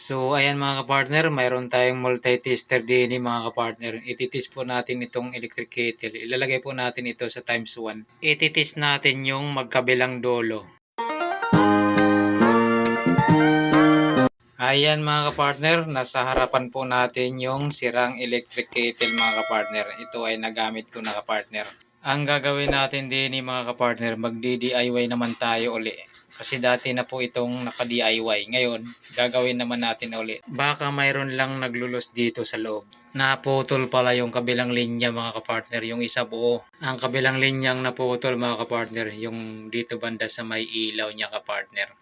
So, ayan mga kapartner, mayroon tayong multi-tester din mga kapartner. Ititis po natin itong electric kettle. Ilalagay po natin ito sa times 1. Ititis natin yung magkabilang dolo. Ayan mga kapartner, nasa harapan po natin yung sirang electric kettle mga kapartner. Ito ay nagamit ko na kapartner. Ang gagawin natin din ni mga kapartner, magdi-DIY naman tayo uli. Kasi dati na po itong naka-DIY. Ngayon, gagawin naman natin uli. Baka mayroon lang naglulos dito sa loob. Naputol pala yung kabilang linya mga kapartner, yung isa buo. Ang kabilang linyang naputol mga kapartner, yung dito banda sa may ilaw niya kapartner.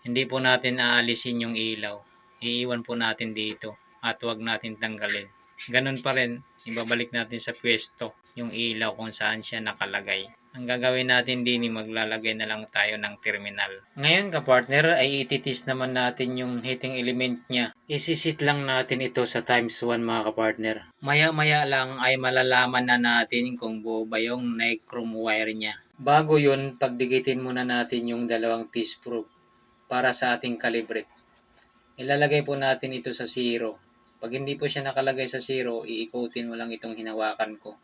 Hindi po natin aalisin yung ilaw. Iiwan po natin dito at huwag natin tanggalin. Ganun pa rin, ibabalik natin sa pwesto yung ilaw kung saan siya nakalagay. Ang gagawin natin din, maglalagay na lang tayo ng terminal. Ngayon ka partner, ay ititis naman natin yung heating element niya. Isisit lang natin ito sa times 1 mga kapartner. Maya-maya lang ay malalaman na natin kung buo ba yung nichrome wire niya. Bago yun, pagdikitin muna natin yung dalawang T-screw para sa ating kalibre. Ilalagay po natin ito sa zero. Pag hindi po siya nakalagay sa zero, iikutin mo lang itong hinawakan ko.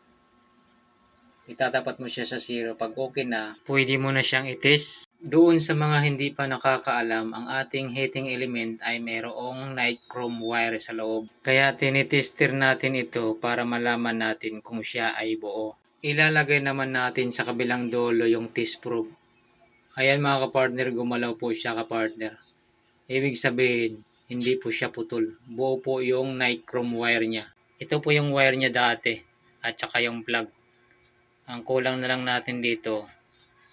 Itatapat mo siya sa zero. Pag okay na, pwede mo na siyang itis. Doon sa mga hindi pa nakakaalam, ang ating heating element ay mayroong nichrome wire sa loob. Kaya tinitester natin ito para malaman natin kung siya ay buo. Ilalagay naman natin sa kabilang dolo yung test probe. Ayan mga kapartner, gumalaw po siya kapartner. Ibig sabihin, hindi po siya putol. Buo po yung nichrome wire niya. Ito po yung wire niya dati at saka yung plug. Ang kulang na lang natin dito,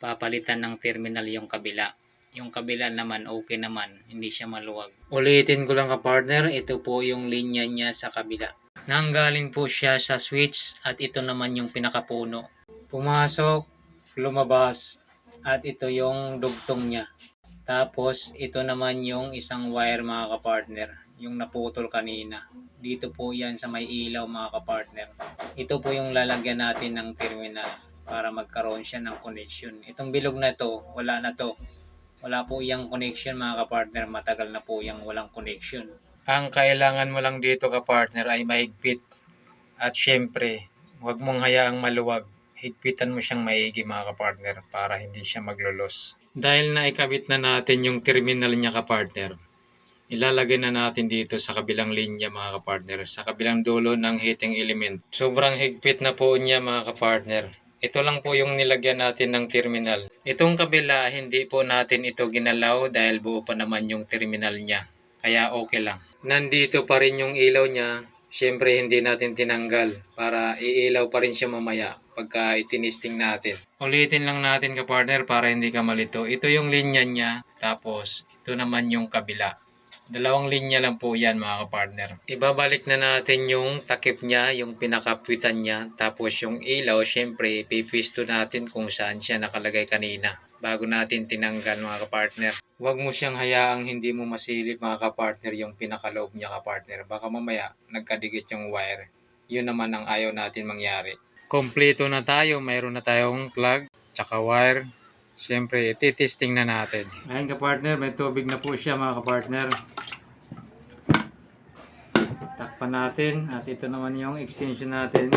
papalitan ng terminal yung kabila. Yung kabila naman, okay naman. Hindi siya maluwag. Ulitin ko lang ka partner, ito po yung linya niya sa kabila. Nanggaling po siya sa switch at ito naman yung pinakapuno. Pumasok, lumabas, at ito yung dugtong niya. Tapos, ito naman yung isang wire mga kapartner, yung naputol kanina. Dito po yan sa may ilaw mga kapartner. Ito po yung lalagyan natin ng terminal para magkaroon siya ng connection. Itong bilog na to, wala na to. Wala po yung connection mga kapartner, matagal na po yung walang connection. Ang kailangan mo lang dito kapartner ay mahigpit. At syempre, huwag mong hayaang maluwag. Higpitan mo siyang maigi mga kapartner para hindi siya maglulos. Dahil naikabit na natin yung terminal niya kapartner, ilalagay na natin dito sa kabilang linya mga kapartner, sa kabilang dulo ng heating element. Sobrang higpit na po niya mga kapartner. Ito lang po yung nilagyan natin ng terminal. Itong kabila, hindi po natin ito ginalaw dahil buo pa naman yung terminal niya. Kaya okay lang. Nandito pa rin yung ilaw niya. Siyempre hindi natin tinanggal para iilaw pa rin siya mamaya pagka itinisting natin. Ulitin lang natin ka partner para hindi ka malito. Ito yung linya niya tapos ito naman yung kabila. Dalawang linya lang po yan mga kapartner. Ibabalik na natin yung takip niya, yung pinakapwitan niya. Tapos yung ilaw, syempre, pipwisto natin kung saan siya nakalagay kanina. Bago natin tinanggal mga kapartner. Huwag mo siyang hayaang hindi mo masilip mga kapartner yung pinakaloob niya kapartner. Baka mamaya nagkadikit yung wire. Yun naman ang ayaw natin mangyari. Kompleto na tayo. Mayroon na tayong plug, tsaka wire, Siyempre, titesting na natin. Ayan ka-partner, may tubig na po siya mga ka-partner. Natin at ito naman yung extension natin.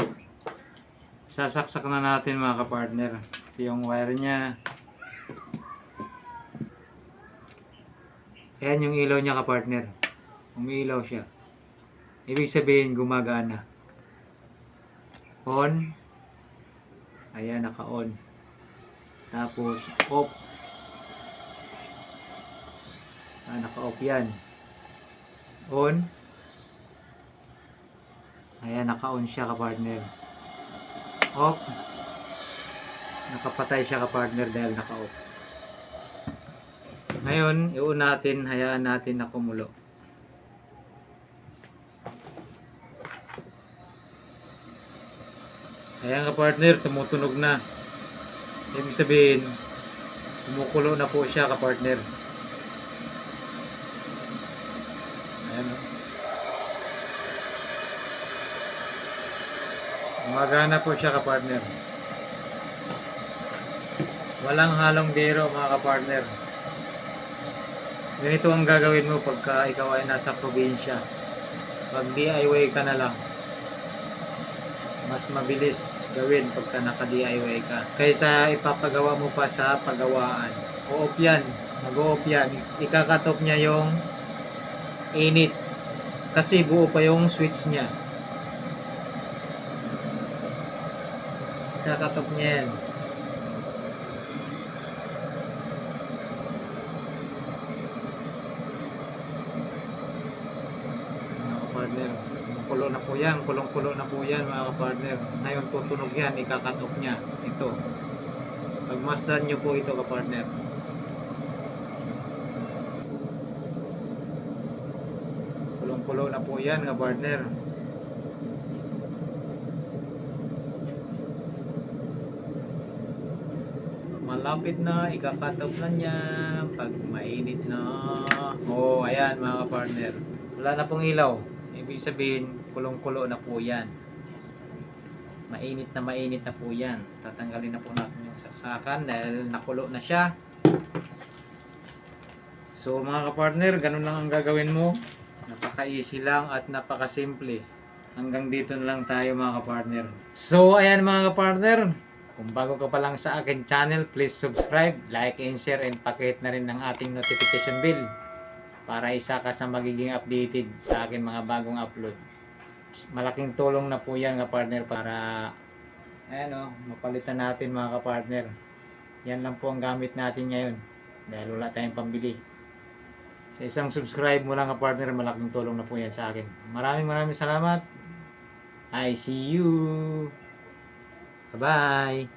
Sasaksak na natin mga ka-partner. Ito yung wire niya. Ayan yung ilaw niya ka-partner. Umiilaw siya. Ibig sabihin gumagana. On. Ayan, naka-on. Tapos, off. Ah, naka-off yan. On. Ayan, naka-on siya ka-partner. Off. Nakapatay siya ka-partner dahil naka-off. Ngayon, iun natin, hayaan natin na kumulo. Ayan ka-partner, tumutunog na. Ibig sabihin, kumukulo na po siya ka-partner. Ayan o. Gumagana po siya ka-partner. Walang halong biro mga ka-partner. Ganito ang gagawin mo pagka ikaw ay nasa probinsya. Pag DIY ka na lang. Mas mabilis gawin pagka naka-DIY ka. Kaysa ipapagawa mo pa sa pagawaan. O-off yan. Mag-o-off yan. Ikakatop niya yung init. Kasi buo pa yung switch niya. Ikakatop niya yan. mga kapartner. Kulo na po yan, kulong-kulo na po yan mga kapartner. Ngayon tutunog yan, ikakatok niya. Ito. Pagmasdan nyo po ito kapartner. Kulong-kulo na po yan kapartner. Malapit na, ikakatok na niya. Pag mainit na. Oh, ayan mga kapartner. Wala na pong ilaw. Ibig sabihin, kulong-kulo na po yan. Mainit na mainit na po yan. Tatanggalin na po natin yung saksakan dahil nakulo na siya. So mga kapartner, ganun lang ang gagawin mo. Napaka-easy lang at napaka-simple. Hanggang dito na lang tayo mga kapartner. So ayan mga kapartner, kung bago ka pa lang sa akin channel, please subscribe, like and share and pakihit na rin ng ating notification bell para isa ka sa magiging updated sa akin mga bagong upload. Malaking tulong na po yan partner para ayan o, mapalitan natin mga kapartner. Yan lang po ang gamit natin ngayon dahil wala tayong pambili. Sa isang subscribe mo lang partner, malaking tulong na po yan sa akin. Maraming maraming salamat. I see you. Bye-bye.